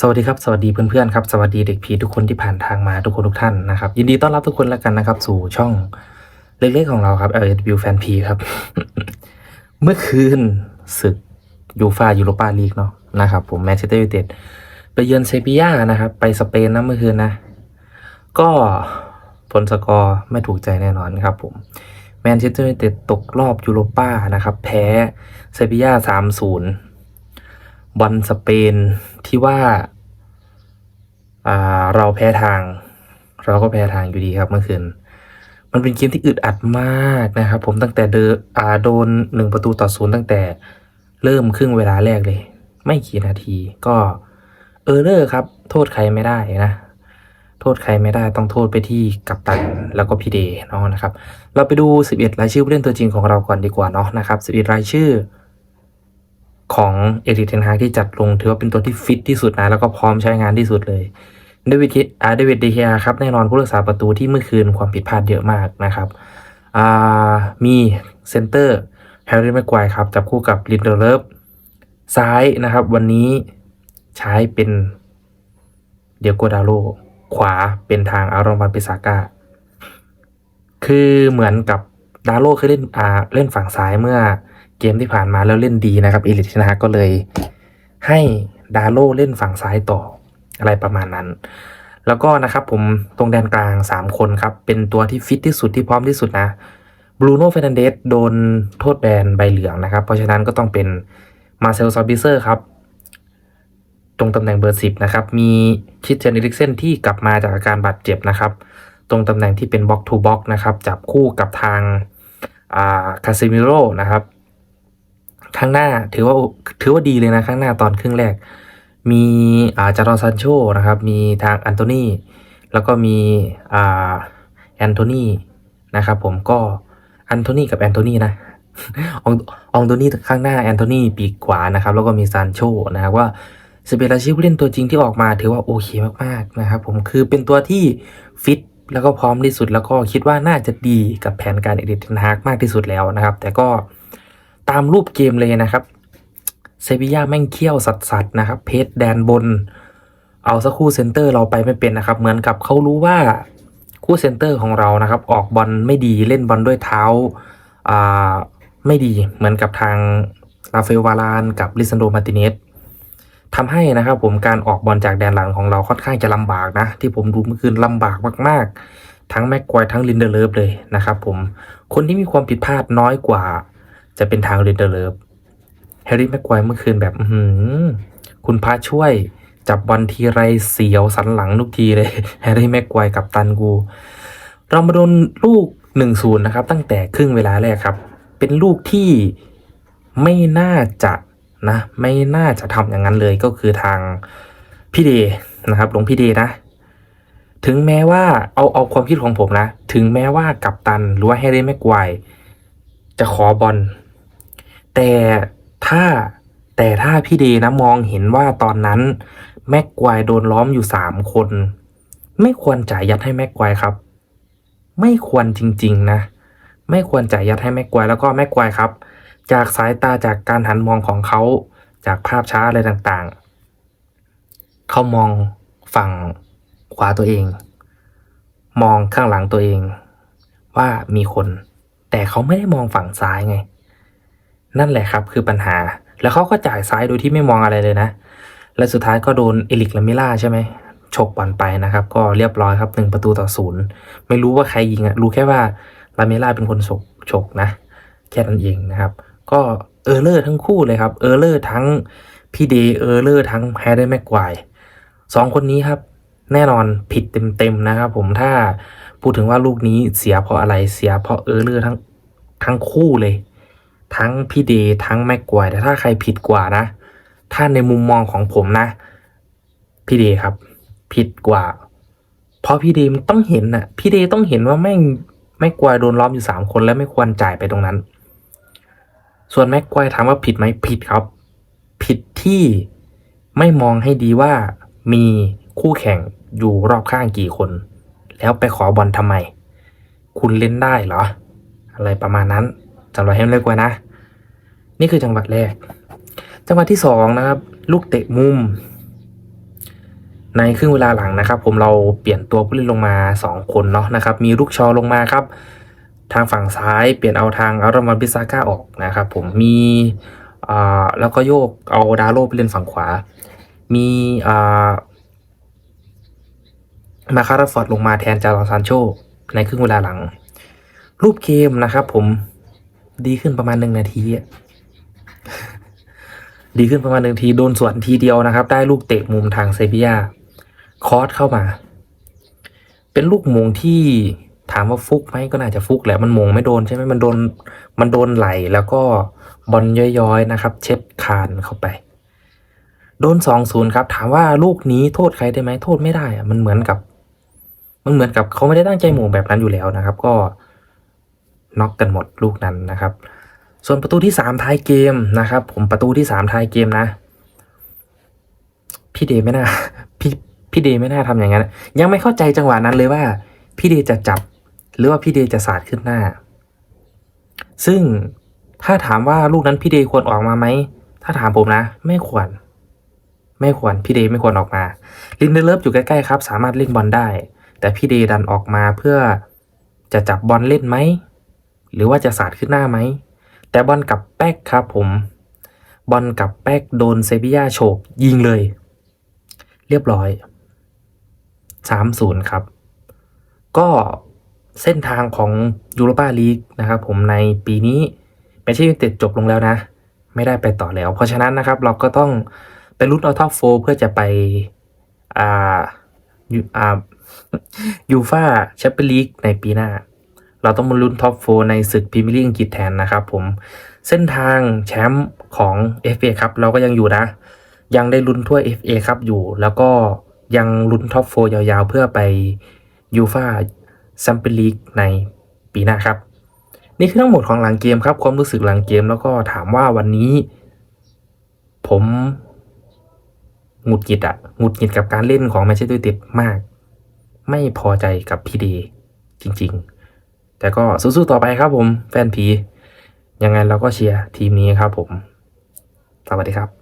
สวัสดีครับ สวัสดีเพื่อนๆครับ สวัสดีเด็กผีทุกคนที่ผ่านทางมาทุกคนทุกท่านนะครับ ยินดีต้อนรับทุกคนแล้วกันนะครับ สู่ช่องเล็กๆของเราครับ l อ w Fan P ครับ เมื่อคืนศึกยูฟายูโรปาลีกเนาะนะครับ ผมแมนเชสเตอร์ยูไนเต็ดไปเยือนเซบียานะครับ ไปสเปนนะเมื่อคืนนะ ก็ผลสกอร์ไม่ถูกใจแน่นอนครับ ผมแมนเชสเตอร์ยูไนเต็ดตกรอบยูโรปานะครับ แพ้เซบียาสามศูนย์ บอลสเปนที่ว่าาเราแพ้ทาง เราก็แพ้ทางอยู่ดีครับเมื่อคืนมันเป็นเกมที่อึดอัดมากนะครับผมตั้งแต่เดอาโดนหนึ่งประตูต่อศูนย์ตั้งแต่เริ่มครึ่งเวลาแรกเลย ไม่กี่นาทีก็เออเลอร์ครับ โทษใครไม่ได้นะ โทษใครไม่ได้ต้องโทษไปที่กัปตันแล้วก็พีเดย์เนาะนะครับ เราไปดู 11 รายชื่อผู้เล่นตัวจริงของเราก่อนดีกว่าเนาะนะครับ 11 รายชื่อ ของเอริกเทนฮากที่จัดลง ถือว่าเป็นตัวที่ฟิตที่สุดนะ แล้วก็พร้อมใช้งานที่สุดเลยเดวิดคิอ่าเดวิดเดเฮียครับแน่นอนผู้รักษาประตูที่เมื่อคืนความผิดพลาดเยอะมากนะครับมีเซนเตอร์แฮร์รี่แม็กควายครับจับคู่กับลินเดอร์เลฟซ้ายนะครับ วันนี้ใช้เป็นเดียโกดาโลขวาเป็นทางอารอนวันเปซาก้าคือเหมือนกับดาโลเคยเล่นอ่าเล่นฝั่งซ้ายเมื่อ เกมที่ผ่านมาแล้วเล่นดีนะครับเอลิทนะก็เลยให้ดาโลเล่นฝั่งซ้ายต่ออะไรประมาณนั้น แล้วก็นะครับผมตรงแดนกลาง 3 คนครับ เป็นตัวที่ฟิตที่สุดที่พร้อมที่สุดนะบรูโน่เฟรนันเดสโดนโทษแบนใบเหลืองนะครับ เพราะฉะนั้นก็ต้องเป็นมาเซลซอบิเซอร์ครับตรงตำแหน่งเบอร์10นะครับ มีคิดเจนอิริกเซนที่กลับมาจากอาการบาดเจ็บนะครับ ตรงตำแหน่งที่เป็นบ็อกทูบ็อกนะครับ จับคู่กับทางคาซิมิโร่นะครับ ข้างหน้าถือว่าถือว่าดีเลยนะข้างหน้าตอนครึ่งแรก มีอาจารอนซันโชนะครับ มีทางอันโตนีแล้วก็มีอ่าแอนโทนีนะครับผมก็อันโทนีกับแอนโทนีนะององโตนีข้างหน้าแอนโทนีปีกขวานะครับ แล้วก็มีซานโชนะครับว่าสเปนอาชีพเล่นตัวจริงที่ออกมาถือว่าโอเคมากๆนะครับผมคือเป็นตัวที่ฟิตแล้วก็พร้อมที่สุดแล้วก็คิดว่าน่าจะดีกับแผนการเอเดนฮากมากที่สุดแล้วนะครับ แต่ก็ ตามรูปเกมเลยนะครับเซบีย่าแม่งเคี่ยวสัสๆนะครับ เพจแดนบน เอาสักคู่เซนเตอร์เราไปไม่เป็นนะครับ เหมือนกับเขารู้ว่าคู่เซนเตอร์ของเรานะครับ ออกบอลไม่ดีเล่นบอลด้วยเท้าอ่าไม่ดีเหมือนกับทางราฟเอลวารานกับลิซันโดมาติเนสทำให้นะครับผมการออกบอลจากแดนหลังของเราค่อนข้างจะลำบากนะ ที่ผมดูเมื่อคืนลำบากมาก ๆ ทั้งแม็กควายทั้งลินเดอร์เลิฟเลยนะครับผมคนที่มีความผิดพลาดน้อยกว่า จะเป็นทางลินเดอร์เลิฟแฮร์รี่แม็กควายเมื่อคืนแบบอื้อหือคุณพระช่วย จับบอลทีไรเสียวสันหลังทุกทีเลยแฮร์รี่แม็กควายกับตันกู เรามาโดนลูก1นศูนย์นะครับ ตั้งแต่ครึ่งเวลาแรกครับ เป็นลูกที่ไม่น่าจะนะไม่น่าจะทำอย่างนั้นเลยก็คือทางพี่เดนะครับหลวงพี่เดนะ ถึงแม้ว่าเอาเอาความคิดของผมนะ ถึงแม้ว่ากัปตันหรือว่าแฮร์รี่แม็กควายจะขอบอล แต่ถ้าแต่ถ้าพี่เดนะมองเห็นว่าตอนนั้น แม็กควายโดนล้อมอยู่สามคน ไม่ควรจ่ายยัดให้แม็กควายครับ ไม่ควรจริง ๆ นะ ไม่ควรจ่ายยัดให้แม็กควายแล้วก็แม็กควายครับ จากสายตาจากการหันมองของเขาจากภาพช้าอะไรต่างๆ เขามองฝั่งขวาตัวเอง มองข้างหลังตัวเอง ว่ามีคน แต่เขาไม่ได้มองฝั่งซ้ายไง นั่นแหละครับคือปัญหา แล้วเขาก็จ่ายซ้ายโดยที่ไม่มองอะไรเลยนะ และสุดท้ายก็โดนเอลิกลามิล่าใช่ไหมฉกบอลไปนะครับ ก็เรียบร้อยครับหนึ่งประตูต่อศูนย์ไม่รู้ว่าใครยิงอะรู้แค่ว่าลามิล่าเป็นคนฉกฉกนะ แค่นั้นเองนะครับ ก็เออร์เลอร์ทั้งคู่เลยครับ เออร์เลอร์ทั้งพี่เดย์เออร์เลอร์ทั้งแฮร์รี่แม็กควายสองคนนี้ครับแน่นอนผิดเต็มๆนะครับผมถ้าพูดถึงว่าลูกนี้เสียเพราะอะไรเสียเพราะเออร์เลอร์ทั้งทั้งคู่เลย ทั้งพี่เดทั้งแม็กควยแต่ถ้าใครผิดกว่านะ ถ้าในมุมมองของผมนะ พี่เดครับ ผิดกว่า เพราะพี่เดมันต้องเห็นน่ะ พี่เดต้องเห็นว่าแม่งแม็กควยโดนล้อมอยู่สามคนแล้วไม่ควรจ่ายไปตรงนั้น ส่วนแม็กควยถามว่าผิดไหมผิดครับ ผิดที่ไม่มองให้ดีว่ามีคู่แข่งอยู่รอบข้างกี่คน แล้วไปขอบอลทำไม คุณเล่นได้เหรอ อะไรประมาณนั้น สำหรับเฮมเล็กไว้นะ นี่คือจังหวัดแรก จังหวัดที่สองนะครับ ลูกเตะมุม ในครึ่งเวลาหลังนะครับ ผมเราเปลี่ยนตัวผู้เล่นลงมา 2 คนเนาะนะครับ มีลูกชอลงมาครับ ทางฝั่งซ้ายเปลี่ยนเอาทางอารามอนบิซาก้าออกนะครับ ผมมีอ่าแล้วก็โยกเอาดาโลไปเล่นฝั่งขวา มีอ่ามาคาราฟอร์ดลงมาแทนจารอนซานโชในครึ่งเวลาหลัง รูปเกมนะครับผม ดีขึ้นประมาณหนึ่งนาทีอะดีขึ้นประมาณหนึ่งทีโดนสวนทีเดียวนะครับ ได้ลูกเตะมุมทางเซบียาคอสเข้ามา เป็นลูกมงที่ถามว่าฟุกไหมก็น่าจะฟุกแหละมันมงไม่โดนใช่ไหมมันโดนมันโดนไหลแล้วก็บอลย้อยๆนะครับ เช็ดคานเข้าไป โดนสองศูนย์ครับ ถามว่าลูกนี้โทษใครได้ไหมโทษไม่ได้อะมันเหมือนกับ มันเหมือนกับเขาไม่ได้ตั้งใจมงแบบนั้นอยู่แล้วนะครับ ก็ น็อกกันหมดลูกนั้นนะครับ ส่วนประตูที่สามท้ายเกมนะครับ ผมประตูที่สามท้ายเกมนะ พี่เดย์ไม่น่าพี่พี่เดย์ไม่น่าทำอย่างนั้น ยังไม่เข้าใจจังหวะนั้นเลยว่า พี่เดย์จะจับ หรือว่าพี่เดย์จะสาดขึ้นหน้า ซึ่งถ้าถามว่าลูกนั้นพี่เดย์ควรออกมาไหม ถ้าถามผมนะ ไม่ควร ไม่ควรพี่เดย์ไม่ควรออกมา ลินเดเลิฟอยู่ใกล้ๆครับ สามารถเล่นบอลได้ แต่พี่เดย์ดันออกมาเพื่อจะจับบอลเล่นไหม หรือว่าจะสาดขึ้นหน้าไหม แต่บอลกับแป๊กครับผม บอลกับแป๊กโดนเซบียาโฉบยิงเลย เรียบร้อย 3-0 ครับ ก็เส้นทางของยูโรปาลีกนะครับผมในปีนี้ไม่ใช่ติดจบลงแล้วนะ ไม่ได้ไปต่อแล้ว เพราะฉะนั้นนะครับเราก็ต้องไปลุ้นเอาท็อปโฟเพื่อจะไปอ่ายูอ่ายูฟาแชมเปี้ยนลีกในปีหน้า เราต้องมาลุ้นท็อปโฟในศึกพรีเมียร์ลีกอังกฤษแทนนะครับผมเส้นทางแชมป์ของ FA ครับเราก็ยังอยู่นะ ยังได้ลุ้นถ้วย FA ครับอยู่ แล้วก็ยังลุ้นท็อปโฟยาวๆ เพื่อไปยูฟาแชมเปี้ยนลีกในปีหน้าครับ นี่คือทั้งหมดของหลังเกมครับ ความรู้สึกหลังเกมแล้วก็ถามว่าวันนี้ ผมหงุดหงิดอะหงุดหงิดกับการเล่นของแมนเชสเตอร์ยูไนเต็ดมาก ไม่พอใจกับพี่ดย์จริง ๆ แต่ก็สู้ๆต่อไปครับผม แฟนผี ยังไงเราก็เชียร์ทีมนี้ครับผม สวัสดีครับ